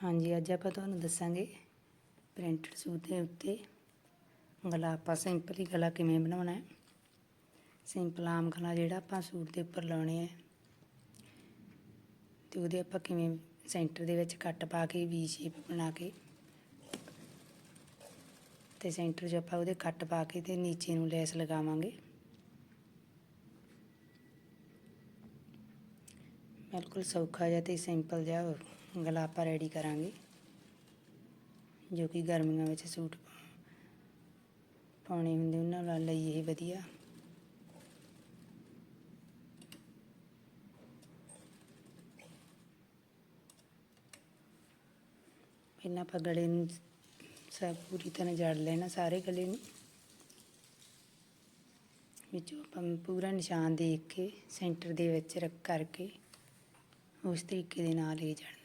ਹਾਂਜੀ, ਅੱਜ ਆਪਾਂ ਤੁਹਾਨੂੰ ਦੱਸਾਂਗੇ ਪ੍ਰਿੰਟਡ ਸੂਟ ਦੇ ਉੱਤੇ ਗਲਾ, ਆਪਾਂ ਸਿੰਪਲ ਹੀ ਗਲਾ ਕਿਵੇਂ ਬਣਾਉਣਾ ਹੈ। ਸਿੰਪਲ ਆਮ ਗਲਾ ਜਿਹੜਾ ਆਪਾਂ ਸੂਟ ਦੇ ਉੱਪਰ ਲਾਉਣੇ ਹੈ। ਤੇ ਉਹਦੇ ਆਪਾਂ ਕਿਵੇਂ ਸੈਂਟਰ ਦੇ ਵਿੱਚ ਕੱਟ ਪਾ ਕੇ ਵੀ ਸ਼ੇਪ ਬਣਾ ਕੇ ਤੇ ਸੈਂਟਰ 'ਚ ਆਪਾਂ ਉਹਦੇ ਕੱਟ ਪਾ ਕੇ ਤੇ ਨੀਚੇ ਨੂੰ ਲੈਸ ਲਗਾਵਾਂਗੇ। ਬਿਲਕੁਲ ਸੌਖਾ ਜਿਹਾ ਤੇ ਸਿੰਪਲ ਜਿਹਾ ਗਲਾ ਆਪਾਂ ਰੈਡੀ ਕਰਾਂਗੇ, ਜੋ ਕਿ ਗਰਮੀਆਂ ਵਿੱਚ ਸੂਟ ਪਾਉਣੇ ਹੁੰਦੇ ਉਹਨਾਂ ਲਈ ਇਹ ਵਧੀਆ। ਪਹਿਲਾਂ ਆਪਾਂ ਗਲੇ ਨੂੰ ਸਭ ਪੂਰੀ ਤਰ੍ਹਾਂ ਜੜ ਲੈਣਾ, ਸਾਰੇ ਗਲੇ ਨੂੰ। ਵਿੱਚੋਂ ਆਪਾਂ ਪੂਰਾ ਨਿਸ਼ਾਨ ਦੇਖ ਕੇ ਸੈਂਟਰ ਦੇ ਵਿੱਚ ਰੱਖ ਕਰਕੇ, ਉਸ ਤਰੀਕੇ ਦੇ ਨਾਲ ਇਹ ਜੜ ਹੈ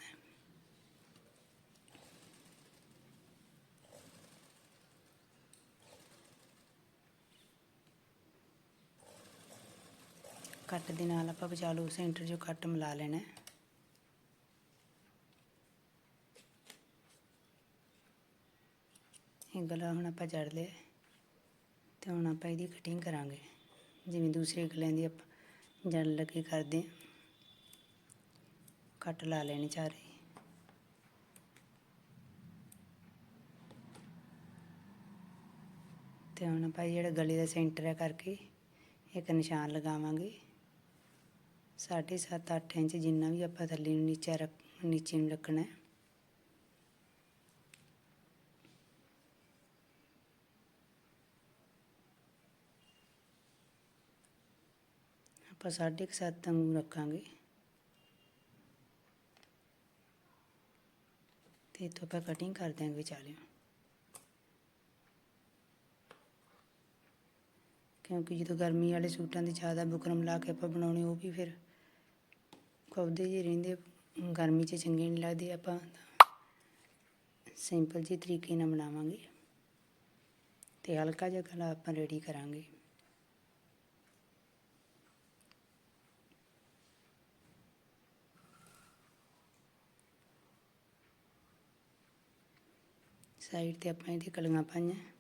ਕੱਟ ਦੇ ਨਾਲ ਆਪਾਂ ਵਿਚਾਲੂ ਸੈਂਟਰ 'ਚੋਂ ਕੱਟ ਮਿਲਾ ਲੈਣਾ ਇਹ ਗਲਾ ਹੁਣ ਆਪਾਂ ਜੜ ਲਿਆ ਤੇ ਹੁਣ ਆਪਾਂ ਇਹਦੀ ਕਟਿੰਗ ਕਰਾਂਗੇ। ਜਿਵੇਂ ਦੂਸਰੇ ਗਲਿਆਂ ਦੀ ਆਪਾਂ ਜੜ ਲੱਗੇ ਕਰਦੇ ਹਾਂ। ਕੱਟ ਲਾ ਲੈਣੇ ਚਾਰੇ। ਤੇ ਹੁਣ ਆਪਾਂ ਜਿਹੜਾ ਗਲੇ ਦਾ ਸੈਂਟਰ ਹੈ ਕਰਕੇ ਇੱਕ ਨਿਸ਼ਾਨ ਲਗਾਵਾਂਗੇ। ਸਾਢੇ ਸੱਤ, ਅੱਠ ਇੰਚ ਜਿੰਨਾ ਵੀ ਆਪਾਂ ਥੱਲੇ ਨੂੰ ਨੀਚੇ ਰੱਖ, ਨੀਚੇ ਨੂੰ ਰੱਖਣਾ ਹੈ। ਆਪਾਂ ਸਾਢੇ ਕੁ ਸੱਤ ਨੂੰ ਰੱਖਾਂਗੇ। ਤੇ ਇੱਥੋਂ ਆਪਾਂ ਕਟਿੰਗ ਕਰ ਦਿਆਂਗੇ ਵਿਚਾਲੇ ਕਿਉਂਕਿ ਜਦੋਂ ਗਰਮੀ ਵਾਲੇ ਸੂਟਾਂ ਦੀ ਜ਼ਿਆਦਾ ਬੁਕਰਮ ਲਾ ਕੇ ਆਪਾਂ ਬਣਾਉਣੇ, ਉਹ ਵੀ ਫਿਰ ਕਵਦੇ ਜਿਹੇ ਰਹਿੰਦੇ ਗਰਮੀ 'ਚ ਚੰਗੇ ਨਹੀਂ ਲੱਗਦੇ, ਆਪਾਂ ਸਿੰਪਲ ਜਿਹੇ ਤਰੀਕੇ ਨਾਲ ਬਣਾਵਾਂਗੇ। ਤੇ ਹਲਕਾ ਜਿਹਾ ਗਲਾ ਆਪਾਂ ਰੈਡੀ ਕਰਾਂਗੇ। ਸਾਈਡ ਤੇ ਆਪਾਂ ਇਹਦੀ ਕਲੀਆਂ ਪਾਈਆਂ।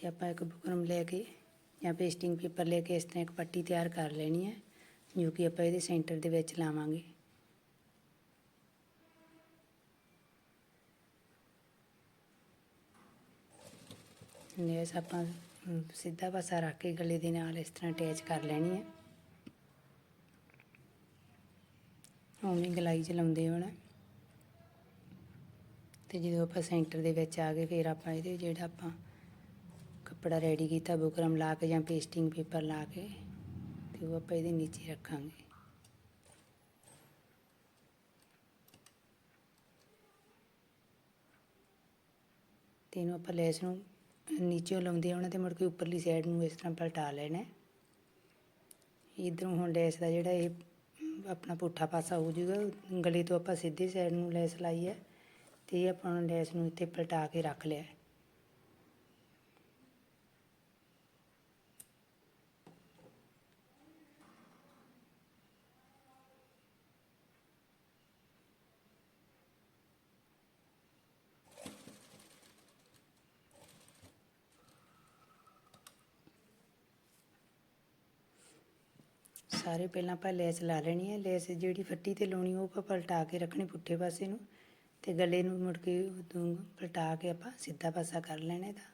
ਤੇ ਆਪਾਂ ਇੱਕ ਬੁਕਰਮ ਲੈ ਕੇ ਜਾਂ ਪੇਸਟਿੰਗ ਪੇਪਰ ਲੈ ਕੇ ਇਸ ਤਰ੍ਹਾਂ ਇੱਕ ਪੱਟੀ ਤਿਆਰ ਕਰ ਲੈਣੀ ਹੈ, ਜੋ ਕਿ ਆਪਾਂ ਇਹਦੇ ਸੈਂਟਰ ਦੇ ਵਿੱਚ ਲਾਵਾਂਗੇ। ਲੈਸ ਆਪਾਂ ਸਿੱਧਾ ਪਾਸਾ ਰੱਖ ਕੇ ਗਲੇ ਦੇ ਨਾਲ ਇਸ ਤਰ੍ਹਾਂ ਅਟੈਚ ਕਰ ਲੈਣੀ ਹੈ। ਉਵੇਂ ਗਲਾਈ ਚਲਾਉਂਦੇ ਹੋਣਾ। ਤੇ ਜਦੋਂ ਆਪਾਂ ਸੈਂਟਰ ਦੇ ਵਿੱਚ ਆ ਗਏ, ਫਿਰ ਆਪਾਂ ਇਹਦੇ ਜਿਹੜਾ ਆਪਾਂ ਕੱਪੜਾ ਰੈਡੀ ਕੀਤਾ, ਬੁਕਰਮ ਲਾ ਕੇ ਜਾਂ ਪੇਸਟਿੰਗ ਪੇਪਰ ਲਾ ਕੇ ਤੇ ਉਹ ਆਪਾਂ ਇਹਦੇ ਨੀਚੇ ਰੱਖਾਂਗੇ ਤੇ ਇਹਨੂੰ ਆਪਾਂ ਲੈਸ ਨੂੰ ਨੀਚੇ ਲਾਉਂਦੇ ਹੋਣਾ ਤੇ ਮੁੜ ਕੇ ਉੱਪਰਲੀ ਸਾਈਡ ਨੂੰ ਇਸ ਤਰ੍ਹਾਂ ਪਲਟਾ ਲੈਣਾ ਹੈ। ਇਧਰੋਂ ਹੁਣ ਲੈਸ ਦਾ ਜਿਹੜਾ ਇਹ ਆਪਣਾ ਪੁੱਠਾ ਪਾਸਾ ਹੋ ਜੂਗਾ ਗਲੇ ਤੋਂ ਆਪਾਂ ਸਿੱਧੇ ਸਾਈਡ ਨੂੰ ਲੈਸ ਲਾਈ ਹੈ ਤੇ ਇਹ ਆਪਾਂ ਨੂੰ ਲੈਸ ਨੂੰ ਇੱਥੇ ਪਲਟਾ ਕੇ ਰੱਖ ਲਿਆ ਸਾਰੇ ਪਹਿਲਾਂ ਆਪਾਂ ਲੈਸ ਲਾ ਲੈਣੀ ਹੈ, ਲੈਸ ਜਿਹੜੀ ਫੱਟੀ ਤੇ ਲਾਉਣੀ ਉਹ ਆਪਾਂ ਪਲਟਾ ਕੇ ਰੱਖਣੀ ਪੁੱਠੇ ਪਾਸੇ ਨੂੰ ਤੇ ਗਲੇ ਨੂੰ ਮੁੜ ਕੇ ਉਦੋਂ ਪਲਟਾ ਕੇ ਆਪਾਂ ਸਿੱਧਾ ਪਾਸਾ ਕਰ ਲੈਣਾ ਇਹਦਾ।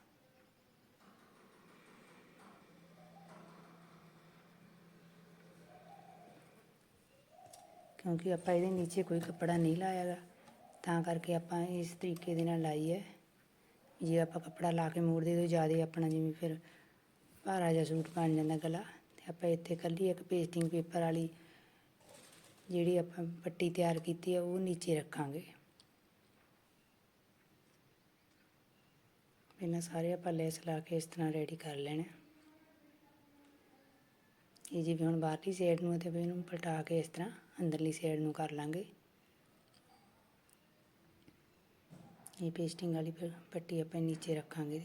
ਕਿਉਂਕਿ ਆਪਾਂ ਇਹਦੇ ਨੀਚੇ ਕੋਈ ਕੱਪੜਾ ਨਹੀਂ ਲਾਇਆਗਾ, ਤਾਂ ਕਰਕੇ ਆਪਾਂ ਇਸ ਤਰੀਕੇ ਦੇ ਨਾਲ ਲਾਈ ਹੈ। ਜੇ ਆਪਾਂ ਕੱਪੜਾ ਲਾ ਕੇ ਮੋੜਦੇ ਤਾਂ ਜ਼ਿਆਦਾ ਆਪਣਾ ਜਿਵੇਂ ਫਿਰ ਭਾਰਾ ਜਿਹਾ ਸੂਟ ਬਣ ਜਾਂਦਾ ਗਲਾ। ਆਪਾਂ ਇੱਥੇ ਇਕੱਲੀ ਇੱਕ ਪੇਸਟਿੰਗ ਪੇਪਰ ਵਾਲੀ ਜਿਹੜੀ ਆਪਾਂ ਪੱਟੀ ਤਿਆਰ ਕੀਤੀ ਹੈ ਉਹ ਨੀਚੇ ਰੱਖਾਂਗੇ। ਪਹਿਲਾਂ ਸਾਰੇ ਆਪਾਂ ਲੈਸ ਲਾ ਕੇ ਇਸ ਤਰ੍ਹਾਂ ਰੈਡੀ ਕਰ ਲੈਣਾ ਇਹ ਜਿਵੇਂ ਹੁਣ ਬਾਹਰਲੀ ਸਾਈਡ ਨੂੰ ਹੈ ਤੇ ਫਿਰ ਇਹਨੂੰ ਪਲਟਾ ਕੇ ਇਸ ਤਰ੍ਹਾਂ ਅੰਦਰਲੀ ਸਾਈਡ ਨੂੰ ਕਰ ਲਾਂਗੇ। ਇਹ ਪੇਸਟਿੰਗ ਵਾਲੀ ਫਿਰ ਪੱਟੀ ਆਪਾਂ ਨੀਚੇ ਰੱਖਾਂਗੇ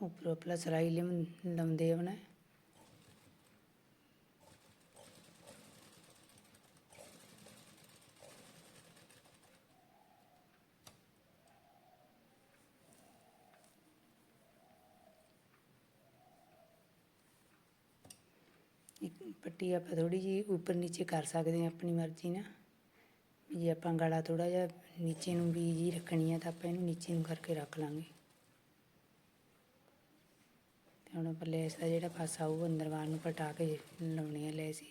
ਉੱਪਰੋਂ ਪਲਾ ਸਲਾਈ ਲਿਮ, ਲਾਉਂਦੇ ਆਉਣਾ ਪੱਟੀ ਆਪਾਂ ਥੋੜੀ ਜਿਹੀ ਉੱਪਰ ਨੀਚੇ ਕਰ ਸਕਦੇ ਹਾਂ ਆਪਣੀ ਮਰਜ਼ੀ ਨਾਲ। ਜੇ ਆਪਾਂ ਗਲਾ ਥੋੜਾ ਜਿਹਾ ਨੀਚੇ ਨੂੰ ਵੀ ਜੀ ਰੱਖਣੀ ਆ ਤਾਂ ਆਪਾਂ ਇਹਨੂੰ ਨੀਚੇ ਨੂੰ ਕਰਕੇ ਰੱਖ ਲਾਂਗੇ। ਤੇ ਹੁਣ ਆਪਾਂ ਲੈਸ ਦਾ ਜਿਹੜਾ ਪਾਸਾ ਉਹ ਅੰਦਰ ਵਾਲ ਨੂੰ ਪਟਾ ਕੇ ਲਾਉਣੀ ਆ ਲੈਸ ਇਹ।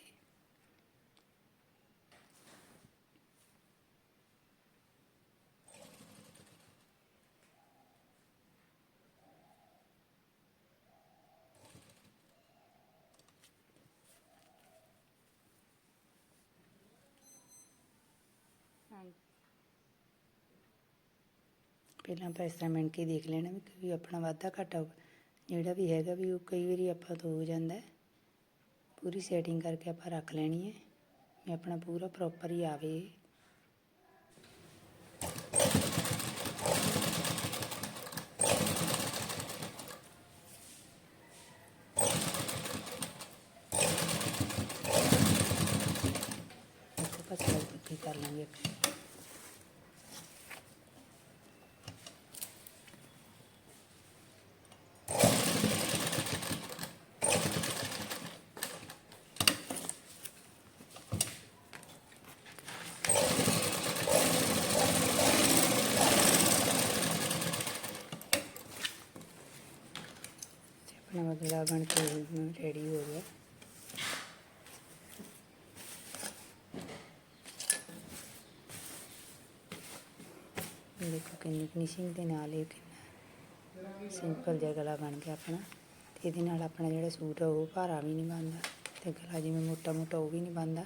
ਪਹਿਲਾਂ ਆਪਾਂ ਇਸ ਤਰ੍ਹਾਂ ਮਿਣ ਕੇ ਦੇਖ ਲੈਣਾ ਵੀ ਵੀ ਆਪਣਾ ਵਾਧਾ ਘਾਟਾ ਜਿਹੜਾ ਵੀ ਹੈਗਾ ਵੀ ਉਹ ਕਈ ਵਾਰੀ ਆਪਾਂ ਤੋਂ ਹੋ ਜਾਂਦਾ ਪੂਰੀ ਸੈਟਿੰਗ ਕਰਕੇ ਆਪਾਂ ਰੱਖ ਲੈਣੀ ਹੈ। ਵੀ ਆਪਣਾ ਪੂਰਾ ਪ੍ਰੋਪਰ ਹੀ ਆਵੇ ਆਪਾਂ ਸਲਾਈ ਪੱਕੀ ਕਰ ਲਾਂਗੇ ਆਪਣੀ ਤੇ ਬਣ ਕੇ ਰੈਡੀ ਹੋ ਗਿਆ। ਦੇਖੋ ਕਿੰਨੀ ਫਿਨਿਸ਼ਿੰਗ ਦੇ ਨਾਲ ਇਹ ਕਿੰਨਾ ਸਿੰਪਲ ਜਿਹਾ ਗਲਾ ਬਣ ਗਿਆ ਆਪਣਾ। ਤੇ ਇਹਦੇ ਨਾਲ ਆਪਣਾ ਜਿਹੜਾ ਸੂਟ ਆ ਉਹ ਭਾਰਾ ਵੀ ਨਹੀਂ ਬਣਦਾ ਤੇ ਗਲਾ ਜਿਵੇਂ ਮੋਟਾ ਮੋਟਾ ਉਹ ਵੀ ਨਹੀਂ ਬਣਦਾ।